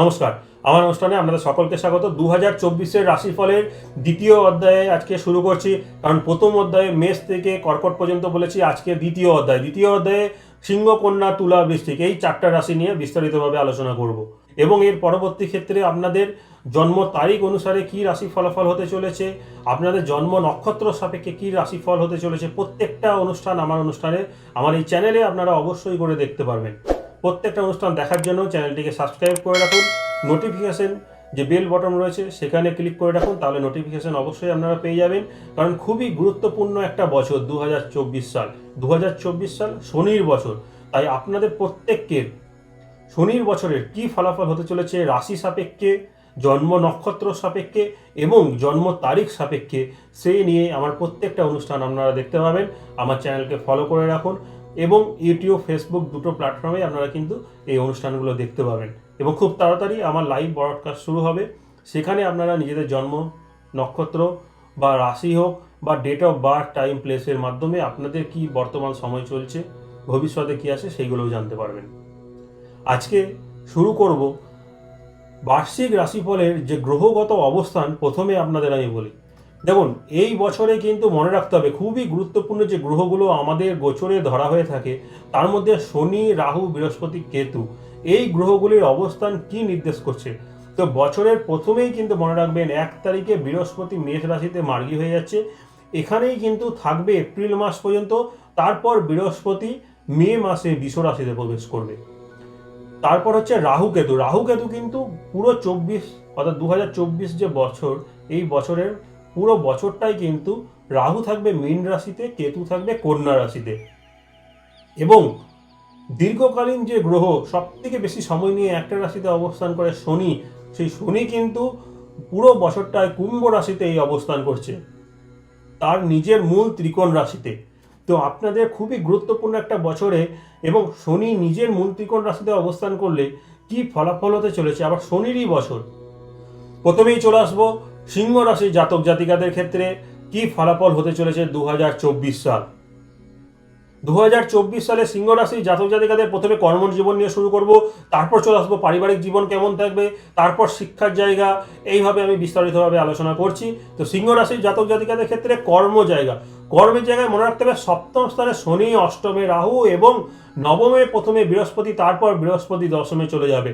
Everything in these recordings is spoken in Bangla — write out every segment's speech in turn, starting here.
নমস্কার। আমার অনুষ্ঠানে আপনাদের সকলকে স্বাগত। দু হাজার চব্বিশের রাশিফলের দ্বিতীয় অধ্যায়ে আজকে শুরু করছি। কারণ প্রথম অধ্যায়ে মেষ থেকে কর্কট পর্যন্ত বলেছি, আজকে দ্বিতীয় অধ্যায়। দ্বিতীয় অধ্যায়ে সিংহ, কন্যা, তুলা বৃষ্টিক এই চারটা রাশি নিয়ে বিস্তারিতভাবে আলোচনা করব। এবং এর পরবর্তী ক্ষেত্রে আপনাদের জন্ম তারিখ অনুসারে কি রাশি ফলাফল হতে চলেছে, আপনাদের জন্ম নক্ষত্র সাপেক্ষে কি রাশি ফল হতে চলেছে, প্রত্যেকটা অনুষ্ঠান আমার অনুষ্ঠানে, আমার এই চ্যানেলে আপনারা অবশ্যই করে দেখতে পারবেন। প্রত্যেকটা অনুষ্ঠান দেখার জন্য চ্যানেলটিকে সাবস্ক্রাইব করে রাখুন নোটিফিকেশান যে বেল বটন রয়েছে সেখানে ক্লিক করে রাখুন, তাহলে নোটিফিকেশান অবশ্যই আপনারা পেয়ে যাবেন। কারণ খুবই গুরুত্বপূর্ণ একটা বছর দু হাজার চব্বিশ সাল। দু হাজার চব্বিশ সাল শনির বছর। তাই আপনাদের প্রত্যেককে শনির বছরের কি ফলাফল হতে চলেছে রাশি সাপেক্ষে, জন্ম নক্ষত্র সাপেক্ষে এবং জন্ম তারিখ সাপেক্ষে, সেই নিয়ে আমার প্রত্যেকটা অনুষ্ঠান আপনারা দেখতে পাবেন। আমার চ্যানেলকে ফলো করে রাখুন। এবং ইউটিউব, ফেসবুক দুটো প্ল্যাটফর্মে আপনারা কিন্তু এই অনুষ্ঠানগুলো দেখতে পাবেন। এবং খুব তাড়াতাড়ি আমার লাইভ ব্রডকাস্ট শুরু হবে। সেখানে আপনারা নিজেদের জন্ম, নক্ষত্র বা রাশি হোক বা ডেট অফ বার্থ টাইম প্লেসের মাধ্যমে আপনাদের কি বর্তমান সময় চলছে, ভবিষ্যতে কি আছে সেইগুলোও জানতে পারবেন। আজকে শুরু করব বার্ষিক রাশিফলের যে গ্রহগত অবস্থান, প্রথমে আপনাদের আমি বলি। দেখুন, এই বছরে কিন্তু মনে রাখতে হবে, খুবই গুরুত্বপূর্ণ যে গ্রহগুলো আমাদের গোচরে ধরা হয়ে থাকে, তার মধ্যে শনি, রাহু, বৃহস্পতি, কেতু, এই গ্রহগুলির অবস্থান কি নির্দেশ করছে? তো বছরের প্রথমেই কিন্তু মনে রাখবেন, এক তারিখে বৃহস্পতি মেষ রাশিতে মার্গী হয়ে যাচ্ছে, এখানেই কিন্তু থাকবে এপ্রিল মাস পর্যন্ত, তারপর বৃহস্পতি মে মাসে বিষ রাশিতে প্রবেশ করবে। তারপর হচ্ছে রাহু কেতু রাহু কেতু কিন্তু পুরো চব্বিশ, অর্থাৎ দু হাজার চব্বিশ যে বছর, এই বছরের পুরো বছরটাই কিন্তু রাহু থাকবে মীন রাশিতে, কেতু থাকবে কন্যা রাশিতে। এবং দীর্ঘকালীন যে গ্রহ সব থেকে বেশি সময় নিয়ে একটা রাশিতে অবস্থান করে শনি, সেই শনি কিন্তু পুরো বছরটায় কুম্ভ রাশিতে এই অবস্থান করছে। তার নিজের মূল ত্রিকোণ রাশিতে। তো আপনাদের খুবই গুরুত্বপূর্ণ একটা বছরে এবং শনি নিজের মূল ত্রিকোণ রাশিতে অবস্থান করলে কি ফলাফল হতে চলেছে? আবার শনিরই বছর। প্রথমেই চলে আসব সিংহ রাশি জাতক জাতিকাদের ক্ষেত্রে কি ফলাফল হতে চলেছে দু হাজার চব্বিশ সাল? দু হাজার চব্বিশ সালে সিংহ রাশি জাতক জাতিকাদের প্রথমে কর্মজীবন নিয়ে শুরু করব, তারপর চলে আসব পারিবারিক জীবন কেমন থাকবে, তারপর শিক্ষার জায়গা, এইভাবে আমি বিস্তারিতভাবে আলোচনা করছি। তো সিংহ রাশির জাতক জাতিকাদের ক্ষেত্রে কর্ম জায়গা। কর্মের জায়গায় মনে রাখতে হবে, সপ্তম স্থানে শনি, অষ্টমে রাহু এবং নবমে, প্রথমে বৃহস্পতি, তারপর বৃহস্পতি, দশমে চলে যাবে।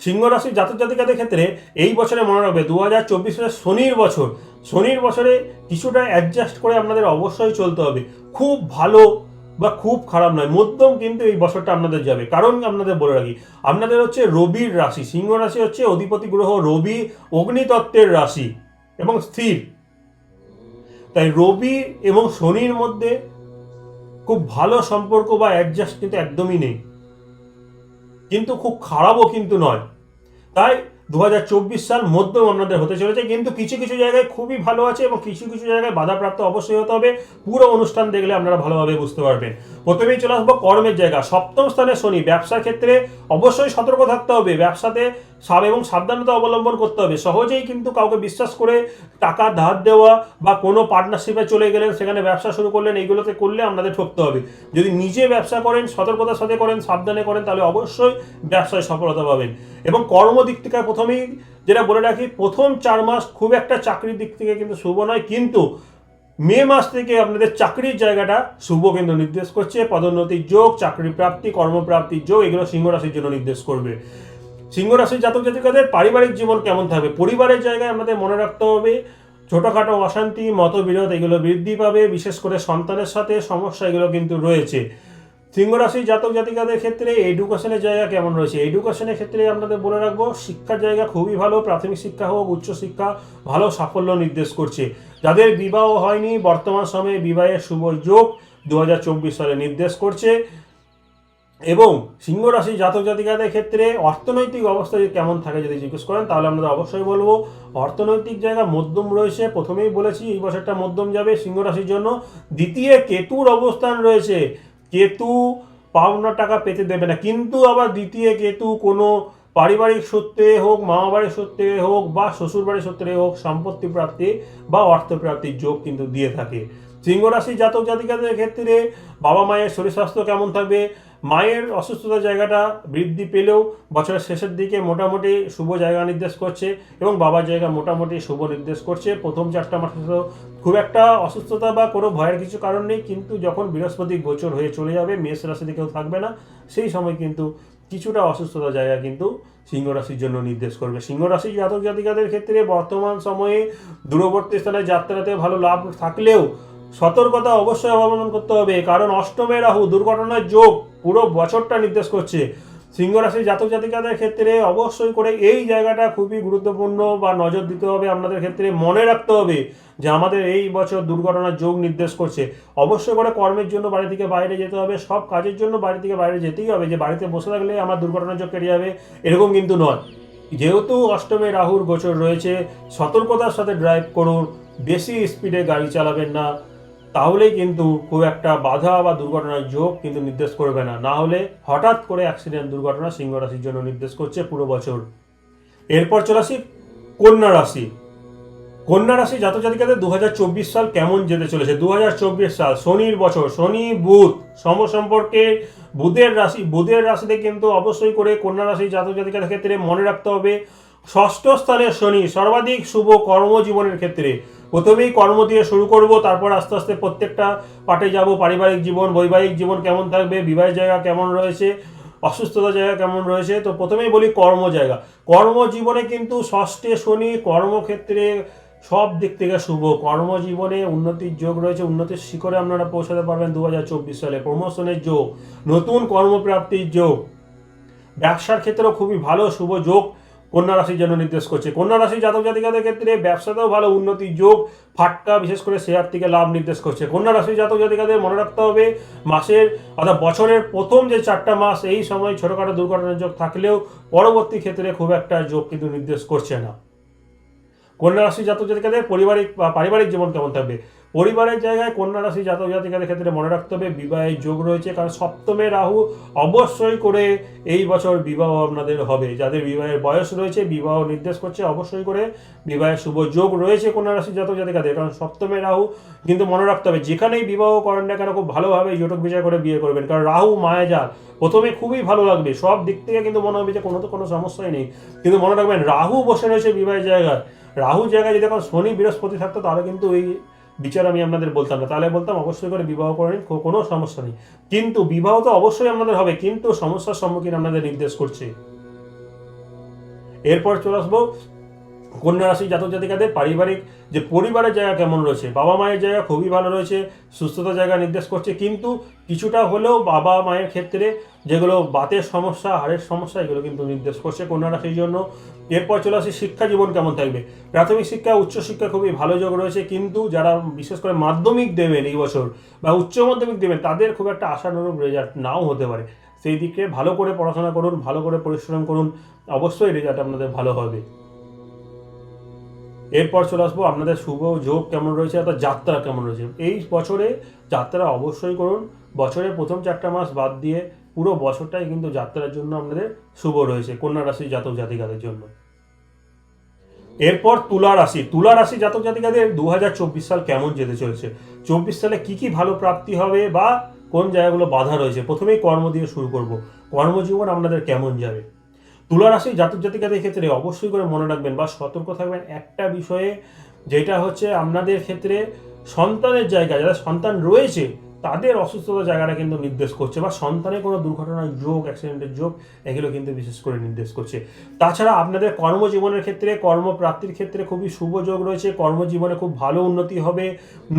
সিংহ রাশির জাতক জাতিকাদের ক্ষেত্রে এই বছরে মনে রাখবে দু হাজার চব্বিশ সালে শনির বছর। শনির বছরে কিছুটা অ্যাডজাস্ট করে আপনাদের অবশ্যই চলতে হবে। খুব ভালো বা খুব খারাপ নয়, মধ্যম কিন্তু এই বছরটা আপনাদের যাবে। কারণ আপনাদের বলে রাখি, আপনাদের হচ্ছে রবির রাশি। সিংহ রাশি হচ্ছে অধিপতি গ্রহ, রবি অগ্নিতত্ত্বের রাশি এবং স্থির। তাই রবি এবং শনির মধ্যে খুব ভালো সম্পর্ক বা অ্যাডজাস্ট কিন্তু একদমই নেই। কিন্তু খুব খারাপও কিন্তু নয়। তাই দু হাজার চব্বিশ সাল মধ্যম অন্যদের হতে চলেছে, কিন্তু কিছু কিছু জায়গায় খুবই ভালো আছে এবং কিছু কিছু জায়গায় বাধাপ্রাপ্ত অবশ্যই হতে হবে। পুরো অনুষ্ঠান দেখলে আপনারা ভালোভাবে বুঝতে পারবেন। প্রথমেই চলে আসব কর্মের জায়গা। সপ্তম স্থানে শনি, ব্যবসার ক্ষেত্রে অবশ্যই সতর্ক থাকতে হবে, ব্যবসাতে সাব এবং সাবধানতা অবলম্বন করতে হবে। সহজেই কিন্তু কাউকে বিশ্বাস করে টাকা ধার দেওয়া বা কোনো পার্টনারশিপে চলে গেলেন, সেখানে ব্যবসা শুরু করলেন, এইগুলোতে করলে আপনাদের ঠকতে হবে। যদি নিজে ব্যবসা করেন, সতর্কতার সাথে করেন, সাবধানে করেন, তাহলে অবশ্যই ব্যবসায় সফলতা পাবেন। এবং কর্মদিক থেকে প্রথমেই যেটা বলে রাখি, প্রথম চার মাস খুব একটা চাকরির দিক থেকে কিন্তু শুভ নয়, কিন্তু মে মাস থেকে আপনাদের চাকরির জায়গাটা শুভ কিন্তু নির্দেশ করছে। পদোন্নতির যোগ, চাকরি প্রাপ্তি, কর্মপ্রাপ্তির যোগ, এগুলো সিংহ রাশির জন্য নির্দেশ করবে। সিংহ রাশির জাতক জাতিকাদের পারিবারিক জীবন কেমন থাকবে? পরিবারের জায়গায় আমাদের মনে রাখতে হবে, ছোটোখাটো অশান্তি, মতবিরোধ, এগুলো বৃদ্ধি পাবে। বিশেষ করে সন্তানের সাথে সমস্যা এগুলো কিন্তু রয়েছে। সিংহ রাশির জাতক জাতিকাদের ক্ষেত্রে এডুকেশনের জায়গা কেমন রয়েছে? এডুকেশনের ক্ষেত্রে আপনাদের বলে রাখব, শিক্ষার জায়গা খুবই ভালো, প্রাথমিক শিক্ষা হোক, উচ্চ শিক্ষা, ভালো সাফল্য নির্দেশ করছে। যাদের বিবাহ হয়নি, বর্তমান সময়ে বিবাহের শুভ যোগ দু হাজার চব্বিশ সালে নির্দেশ করছে। এবং সিংহ রাশি জাতক জাতিকাদের ক্ষেত্রে অর্থনৈতিক অবস্থা যদি কেমন থাকে যদি জিজ্ঞেস করেন, তাহলে আমরা অবশ্যই বলব, অর্থনৈতিক জায়গা মধ্যম রয়েছে। প্রথমেই বলেছি, এই বছরটা মধ্যম যাবে সিংহ রাশির জন্য। দ্বিতীয় কেতুর অবস্থান রয়েছে। কেতু পাওনা টাকা পেতে দেবে না। কিন্তু আবার দ্বিতীয় কেতু কোনো পারিবারিক সূত্রে হোক মামা বাড়ির সূত্রে হোক বা শ্বশুর বাড়ির সূত্রে হোক সম্পত্তি প্রাপ্তি বা অর্থপ্রাপ্তির যোগ কিন্তু দিয়ে থাকে। সিংহ রাশি জাতক জাতিকাদের ক্ষেত্রে বাবা মায়ের শরীর স্বাস্থ্য কেমন থাকবে? মায়ের অসুস্থতার জায়গাটা বৃদ্ধি পেলেও বছরের শেষের দিকে মোটামুটি শুভ জায়গা নির্দেশ করছে এবং বাবার জায়গা মোটামুটি শুভ নির্দেশ করছে। প্রথম চারটা মাসে খুব একটা অসুস্থতা বা কোনো ভয়ের কিছু কারণ নেই, কিন্তু যখন বৃহস্পতি গোচর হয়ে চলে যাবে, মেষ রাশিতে কেউ থাকবে না, সেই সময় কিন্তু কিছুটা অসুস্থতা জায়গা কিন্তু সিংহ রাশির জন্য নির্দেশ করবে। সিংহ রাশির জাতক জাতিকাদের ক্ষেত্রে বর্তমান সময়ে দূরবর্তী স্থানে যাত্রাতে ভালো লাভ থাকলেও সতর্কতা অবশ্যই অবলম্বন করতে হবে, কারণ অষ্টমে রাহু দুর্ঘটনার যোগ পুরো বছরটা নির্দেশ করছে। সিংহ রাশির জাতক জাতিকাদের ক্ষেত্রে অবশ্যই করে এই জায়গাটা খুবই গুরুত্বপূর্ণ বা নজর দিতে হবে আপনাদের ক্ষেত্রে, মনে রাখতে হবে যে আমাদের এই বছর দুর্ঘটনার যোগ নির্দেশ করছে। অবশ্যই করে কর্মের জন্য বাড়ি থেকে বাইরে যেতে হবে, সব কাজের জন্য বাড়ি থেকে বাইরে যেতেই হবে, যে বাড়িতে বসে থাকলে আমার দুর্ঘটনার যোগ কেটে যাবে, এরকম কিন্তু নয়। যেহেতু অষ্টমে রাহুর গোচর রয়েছে, সতর্কতার সাথে ড্রাইভ করুন, বেশি স্পিডে গাড়ি চালাবেন না। তাহলেই কিন্তু খুব একটা বাধা বা দুর্ঘটনার যোগ কিন্তু নির্দেশ করবে না। না হলে হঠাৎ করে অ্যাক্সিডেন্ট দুর্ঘটনা সিংহ রাশির জন্য নির্দেশ করছে পুরো বছর। এরপর চলে আসি কন্যা রাশি। কন্যা রাশি জাতক জাতিকাদের দু সাল কেমন যেতে চলেছে? দু হাজার চব্বিশ সাল শনির বছর, শনি বুধ সম সম্পর্কে বুধের রাশি, বুধের রাশিতে কিন্তু অবশ্যই করে কন্যা রাশি জাতক জাতিকাদের ক্ষেত্রে মনে রাখতে হবে। ষষ্ঠ স্থানে শনি, সর্বাধিক শুভ কর্মজীবনের ক্ষেত্রে। প্রথমেই কর্ম দিয়ে শুরু করব, তারপর আস্তে আস্তে প্রত্যেকটা পাটে যাব, পারিবারিক জীবন, বৈবাহিক জীবন কেমন থাকবে, বিবাহের জায়গা কেমন রয়েছে অসুস্থতা জায়গা কেমন রয়েছে, তো প্রথমেই বলি কর্ম জায়গা। কর্মজীবনে কিন্তু ষষ্ঠে শনি কর্মক্ষেত্রে সব দিক থেকে শুভ। কর্মজীবনে উন্নতির যোগ রয়েছে, উন্নতির শিখরে আপনারা পৌঁছাতে পারবেন দু হাজার চব্বিশ সালে। প্রমোশনের যোগ, নতুন কর্মপ্রাপ্তির যোগ। ব্যবসার ক্ষেত্রেও খুবই ভালো, শুভ যোগ। কন্যা রাশির জন্য নির্দেশ করছে। কন্যা রাশি জাতক জাতিকাদের ক্ষেত্রে ব্যবসাতেও ভালো উন্নতির যোগ, ফাটকা, বিশেষ করে শেয়ার থেকে লাভ নির্দেশ করছে। কন্যা রাশি জাতক জাতিকাদের মনে রাখতে হবে, মাসের অর্থাৎ বছরের প্রথম যে চারটা মাস, এই সময় ছোটোখাটো দুর্ঘটনার যোগ থাকলেও পরবর্তী ক্ষেত্রে খুব একটা যোগ কিন্তু নির্দেশ করছে না। কন্যা রাশি জাতক জাতিকাদের পারিবারিক পারিবারিক জীবন কেমন থাকবে? পরিবারের জায়গায় কন্যা রাশি জাতক জাতিকাদের ক্ষেত্রে মনে রাখতে হবে বিবাহের যোগ রয়েছে, কারণ সপ্তমে রাহু অবশ্যই করে এই বছর বিবাহ আপনাদের হবে। যাদের বিবাহের বয়স রয়েছে, বিবাহ নির্দেশ করছে, অবশ্যই করে বিবাহের শুভ যোগ রয়েছে কন্যা রাশি জাতক জাতিকাদের। কারণ সপ্তমে রাহু কিন্তু মনে রাখতে হবে, যেখানেই বিবাহ করেন না কেন, খুব ভালোভাবে জটক বিচার করে বিয়ে করবেন। কারণ রাহু মায়াজাল প্রথমে খুবই ভালো লাগবে। সব দিক থেকে কিন্তু মনে হবে যে কোনো তো কোনো সমস্যাই নেই। কিন্তু মনে রাখবেন, রাহু বসে রয়েছে বিবাহের জায়গায়। রাহু জায়গায় যদি এখন শনি, বৃহস্পতি থাকতো, তাহলে কিন্তু এই বিচার আমি আপনাদের বলতাম না। তাহলে বলতাম, অবশ্যই করে বিবাহ করে নিন কোনো সমস্যা নেই। কিন্তু বিবাহ তো অবশ্যই আপনাদের হবে, কিন্তু সমস্যার সম্মুখীন আপনাদের নির্দেশ করছে। এরপর চলে আসব কন্যা রাশি জাতক জাতিকাদের পারিবারিক যে পরিবারের জায়গা কেমন রয়েছে, বাবা মায়ের জায়গা খুবই ভালো রয়েছে, সুস্থতার জায়গা নির্দেশ করছে, কিন্তু কিছুটা হলেও বাবা মায়ের ক্ষেত্রে যেগুলো বাতের সমস্যা, হাড়ের সমস্যা, এগুলো কিন্তু নির্দেশ করছে কন্যা রাশির জন্য। এরপর চলে আসি শিক্ষা জীবন কেমন থাকবে? প্রাথমিক শিক্ষা উচ্চশিক্ষা খুবই ভালো যোগ রয়েছে, কিন্তু যারা বিশেষ করে মাধ্যমিক দেবেন এই বছর বা উচ্চ মাধ্যমিক দেবেন, তাদের খুব একটা আশানুরূপ রেজাল্ট নাও হতে পারে। সেই দিকে ভালো করে পড়াশোনা করুন, ভালো করে পরিশ্রম করুন, অবশ্যই রেজাল্ট আপনাদের ভালো হবে। এরপর চলে আসব আপনাদের শুভ যোগ কেমন রয়েছে, অর্থাৎ যাত্রা কেমন রয়েছে। এই বছরে যাত্রা অবশ্যই করুন, বছরের প্রথম চারটা মাস বাদ দিয়ে পুরো বছরটাই কিন্তু যাত্রার জন্য আপনাদের শুভ রয়েছে, কন্যা রাশির জাতক জাতিকাদের জন্য। এরপর তুলা রাশি তুলা রাশি জাতক জাতিকাদের দু হাজার চব্বিশ সাল কেমন যেতে চলেছে? চব্বিশ সালে কি কি ভালো প্রাপ্তি হবে বা কোন জায়গাগুলো বাধা রয়েছে? প্রথমেই কর্ম দিয়ে শুরু করব। কর্মজীবন আপনাদের কেমন যাবে? তুলা রাশি জাতক জাতিকাদের ক্ষেত্রে অবশ্যই করে মনে রাখবেন বা সতর্ক থাকবেন একটা বিষয়ে, যেটা হচ্ছে আপনাদের ক্ষেত্রে সন্তানের জায়গা, যারা সন্তান রয়েছে তাদের অসুস্থতার জায়গাটা কিন্তু নির্দেশ করছে বা সন্তানের কোনো দুর্ঘটনার যোগ অ্যাক্সিডেন্টের যোগ, এগুলো কিন্তু বিশেষ করে নির্দেশ করছে। তাছাড়া আপনাদের কর্মজীবনের ক্ষেত্রে, কর্মপ্রাপ্তির ক্ষেত্রে খুবই শুভ যোগ রয়েছে, কর্মজীবনে খুব ভালো উন্নতি হবে।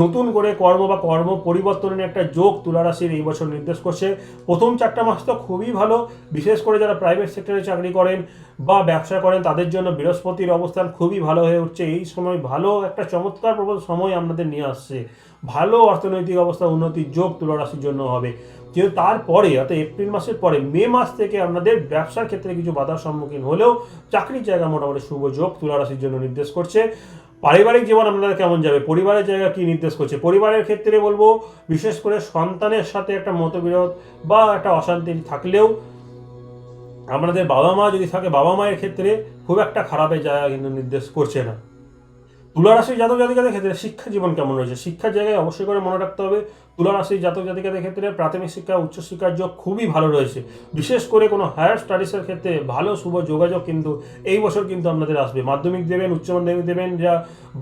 নতুন করে কর্ম বা কর্ম পরিবর্তনের একটা যোগ তুলারাশির এই বছর নির্দেশ করছে। প্রথম চারটা মাস তো খুবই ভালো, বিশেষ করে যারা প্রাইভেট সেক্টরে চাকরি করেন বা ব্যবসা করেন, তাদের জন্য বৃহস্পতির অবস্থান খুবই ভালো হয়ে উঠছে। এই সময় ভালো একটা চমৎকার সময় আপনাদের নিয়ে আসছে। ভালো অর্থনৈতিক অবস্থা, উন্নতির যোগ তুলা রাশির জন্য হবে। কিন্তু তারপরে, অর্থাৎ এপ্রিল মাসের পরে, মে মাস থেকে আপনাদের ব্যবসার ক্ষেত্রে কিছু বাধার সম্মুখীন হলেও চাকরির জায়গা মোটামুটি শুভ যোগ তুলা রাশির জন্য নির্দেশ করছে। পারিবারিক জীবন আপনাদের কেমন যাবে? পরিবারের জায়গা কি নির্দেশ করছে? পরিবারের ক্ষেত্রে বলব, বিশেষ করে সন্তানের সাথে একটা মতবিরোধ বা একটা অশান্তি থাকলেও আপনাদের বাবা মা যদি থাকে বাবা মায়ের ক্ষেত্রে খুব একটা খারাপের জায়গা কিন্তু নির্দেশ করছে না। তুলারাশি জাতক জাতিকাদের ক্ষেত্রে শিক্ষা জীবন কেমন রয়েছে? শিক্ষার জায়গায় অবশ্যই করে মনে রাখতে হবে তুলা রাশির জাতক জাতিকাদের ক্ষেত্রে প্রাথমিক শিক্ষা উচ্চশিক্ষার যোগ খুবই ভালো রয়েছে। বিশেষ করে কোনো হায়ার স্টাডিজের ক্ষেত্রে ভালো, শুভ যোগাযোগ কিন্তু এই বছর কিন্তু আপনাদের আসবে। মাধ্যমিক দেবেন, উচ্চ মাধ্যমিক দেবেন, যা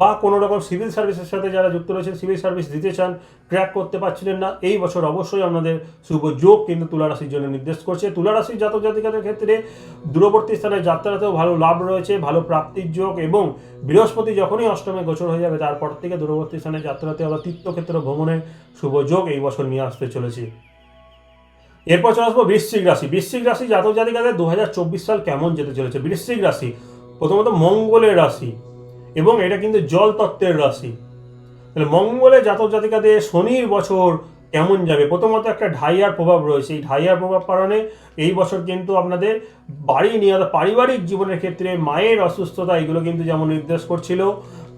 বা কোনো রকম সিভিল সার্ভিসের সাথে যারা যুক্ত রয়েছেন সিভিল সার্ভিস দিতে চান ট্র্যাক করতে পারছিলেন না, এই বছর অবশ্যই আপনাদের শুভ যোগ কিন্তু তুলা রাশির জন্য নির্দেশ করছে। তুলা রাশির জাতক জাতিকাদের ক্ষেত্রে দূরবর্তী স্থানে যাত্রাতেও ভালো লাভ রয়েছে, ভালো প্রাপ্তির যোগ এবং বৃহস্পতি যখনই অষ্টমে গোচর হয়ে যাবে, তারপর থেকে দূরবর্তী স্থানে যাত্রাতে আবার তীর্থক্ষেত্র ভ্রমণের শুভ যোগ এই বছর নিয়ে আসতে চলেছে। এরপর চলে আসব বৃশ্চিক রাশি। বৃশ্চিক রাশি জাতক জাতিকাদের দু সাল কেমন যেতে চলেছে? বৃশ্চিক রাশি প্রথমত মঙ্গলের রাশি এবং এটা কিন্তু জল তত্ত্বের রাশি। তাহলে মঙ্গলে জাতক জাতিকাদের শনির বছর কেমন যাবে? প্রথমত একটা ঢাইয়ার প্রভাব রয়েছে। এই ঢাইয়ার প্রভাব কারণে এই বছর কিন্তু আপনাদের বাড়ি নিয়ে পারিবারিক জীবনের ক্ষেত্রে মায়ের অসুস্থতা এগুলো কিন্তু যেমন নির্দেশ করছিল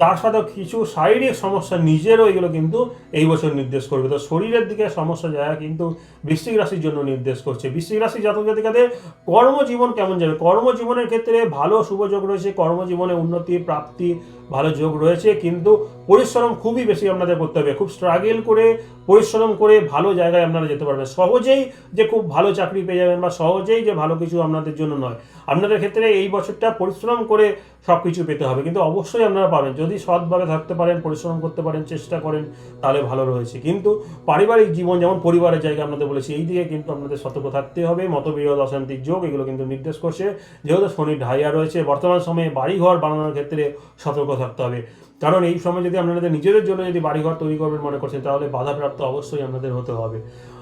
তার সাথে কিছু শারীরিক সমস্যা নিজেরও এগুলো কিন্তু এই বছর নির্দেশ করবে। তো শরীরের দিকে সমস্যা যায়, কিন্তু বৃশ্চিক রাশির জন্য নির্দেশ করছে। বৃশ্চিক রাশি জাতক জাতিকাদের কর্মজীবন কেমন যাবে? কর্মজীবনের ক্ষেত্রে ভালো শুভযোগ রয়েছে। কর্মজীবনে উন্নতি, প্রাপ্তি ভালো যোগ রয়েছে, কিন্তু পরিশ্রম খুবই বেশি আপনাদের করতে হবে। খুব স্ট্রাগল করে পরিশ্রম করে ভালো জায়গায় আপনারা যেতে পারবেন। সহজেই যে খুব ভালো চাকরি পেয়ে যাবেন বা সহজেই যে ভালো কিছু আপনাদের জন্য নয়, আপনাদের ক্ষেত্রে এই বছরটা পরিশ্রম করে সব কিছু পেতে হবে। কিন্তু অবশ্যই আপনারা পাবেন। যদি সৎভাবে থাকতে পারেন, পরিশ্রম করতে পারেন, চেষ্টা করেন, তাহলে ভালো রয়েছে। কিন্তু পারিবারিক জীবন, যেমন পরিবারের জায়গা আপনাদের বলেছি, এই দিকে কিন্তু আপনাদের সতর্ক থাকতে হবে। মতবিরোধ, অশান্তির যোগ, এগুলো কিন্তু নির্দেশ করছে। যেহেতু শনির ঢাইয়া রয়েছে, বর্তমান সময়ে বাড়িঘর বানানোর ক্ষেত্রে সতর্ক থাকতে হবে। কারণ এই সময় যদি আপনাদের নিজেদের জন্য যদি বাড়িঘর তৈরি করবেন মনে করছেন, তাহলে বাধাপ্রাপ্ত অবশ্যই আপনাদের হতে হবে।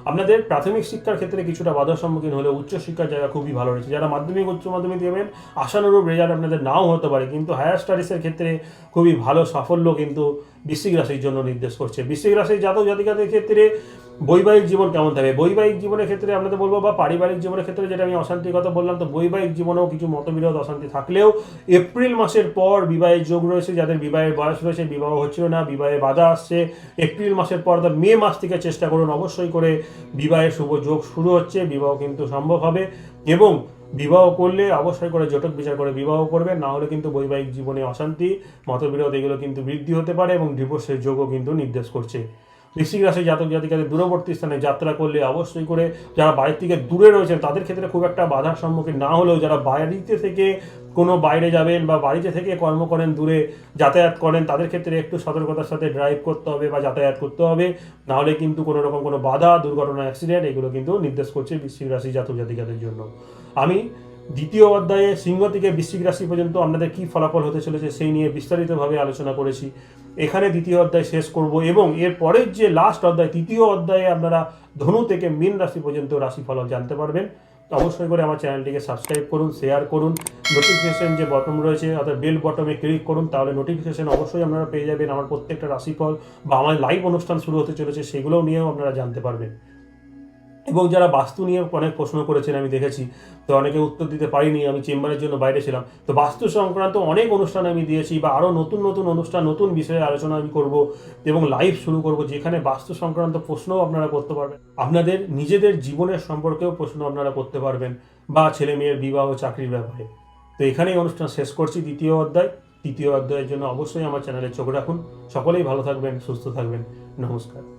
আপনাদের প্রাথমিক শিক্ষার ক্ষেত্রে কিছুটা বাধার সম্মুখীন হলে উচ্চশিক্ষার জায়গা খুবই ভালো রয়েছে। যারা মাধ্যমিক, উচ্চ মাধ্যমিক দেবেন, আশানুরূপ রেজাল্ট আপনাদের নাও হতে পারে। কিন্তু হায়ার স্টাডিজের ক্ষেত্রে খুবই ভালো সাফল্য কিন্তু বৃশ্চিক রাশির জন্য নির্দেশ করছে। বৃশ্চিক রাশির জাতক জাতিকাদের ক্ষেত্রে বৈবাহিক জীবন কেমন থাকবে? বৈবাহিক জীবনের ক্ষেত্রে আপনাদের বলব, বা পারিবারিক জীবনের ক্ষেত্রে যেটা আমি অশান্তির কথা বললাম, তো বৈবাহিক জীবনেও কিছু মতবিরোধ, অশান্তি থাকলেও এপ্রিল মাসের পর বিবাহের যোগ রয়েছে, যাদের বিবাহের বয়স রয়েছে, বিবাহ হচ্ছিল না, বিবাহে বাধা আসছে। এপ্রিল মাসের পর অর্থাৎ মে মাস থেকে চেষ্টা করুন অবশ্যই করে বিবাহের শুভ যোগ শুরু হচ্ছে, বিবাহ কিন্তু সম্ভব হবে। এবং বিবাহ করলে অবশ্যই করে জটক বিচার করে বিবাহ করবেন না হলে কিন্তু বৈবাহিক জীবনে অশান্তি, মতবিরোধ, এগুলো কিন্তু বৃদ্ধি হতে পারে এবং ডিভোর্সের যোগও কিন্তু নির্দেশ করছে। বৃশ্চিক রাশি জাতক জাতিকাদের দূরবর্তী স্থানে যাত্রা করলে অবশ্যই করে যারা বাড়ির থেকে দূরে রয়েছেন, তাদের ক্ষেত্রে খুব একটা বাধার সম্মুখীন না হলেও যারা বাড়িতে থেকে কোনো বাইরে যাবেন বা বাড়িতে থেকে কর্ম করেন, দূরে যাতায়াত করেন, তাদের ক্ষেত্রে একটু সতর্কতার সাথে ড্রাইভ করতে হবে বা যাতায়াত করতে হবে। নাহলে কিন্তু কোনো রকম কোনো বাধা, দুর্ঘটনা অ্যাক্সিডেন্ট এগুলো কিন্তু নির্দেশ করছে বৃশ্চিক রাশি জাতক জাতিকাদের জন্য। আমি দ্বিতীয় অধ্যায়ে সিংহ থেকে বৃশ্চিক রাশি পর্যন্ত আপনাদের কী ফলাফল হতে চলেছে সেই নিয়ে বিস্তারিতভাবে আলোচনা করেছি। এখানে দ্বিতীয় অধ্যায় শেষ করব এবং এর পরের যে লাস্ট অধ্যায়, তৃতীয় অধ্যায়ে আপনারা ধনু থেকে মীন রাশি পর্যন্ত রাশিফল জানতে পারবেন। অবশ্যই করে আমার চ্যানেলটিকে সাবস্ক্রাইব করুন শেয়ার করুন নোটিফিকেশন যে বটম রয়েছে, অর্থাৎ বেল বটমে ক্লিক করুন, তাহলে নোটিফিকেশন অবশ্যই আপনারা পেয়ে যাবেন। আমার প্রত্যেকটা রাশিফল বা আমার লাইভ অনুষ্ঠান শুরু হতে চলেছে, সেগুলোও নিয়েও আপনারা জানতে পারবেন। এবং যারা বাস্তু নিয়ে অনেক প্রশ্ন করেছেন, আমি দেখেছি। তো অনেকে উত্তর দিতে পারিনি, আমি চেম্বারের জন্য বাইরে ছিলাম। তো বাস্তু সংক্রান্ত অনেক অনুষ্ঠান আমি দিয়েছি বা আরও নতুন নতুন অনুষ্ঠান, নতুন বিষয়ে আলোচনা আমি করব এবং লাইভ শুরু করব, যেখানে বাস্তু সংক্রান্ত প্রশ্নও আপনারা করতে পারবেন। আপনাদের নিজেদের জীবনের সম্পর্কেও প্রশ্ন আপনারা করতে পারবেন, বা ছেলে মেয়ের বিবাহ, চাকরির ব্যাপারে। তো এখানেই অনুষ্ঠান শেষ করছি দ্বিতীয় অধ্যায়। তৃতীয় অধ্যায়ের জন্য অবশ্যই আমার চ্যানেলে চোখ রাখুন। সকলেই ভালো থাকবেন, সুস্থ থাকবেন। নমস্কার।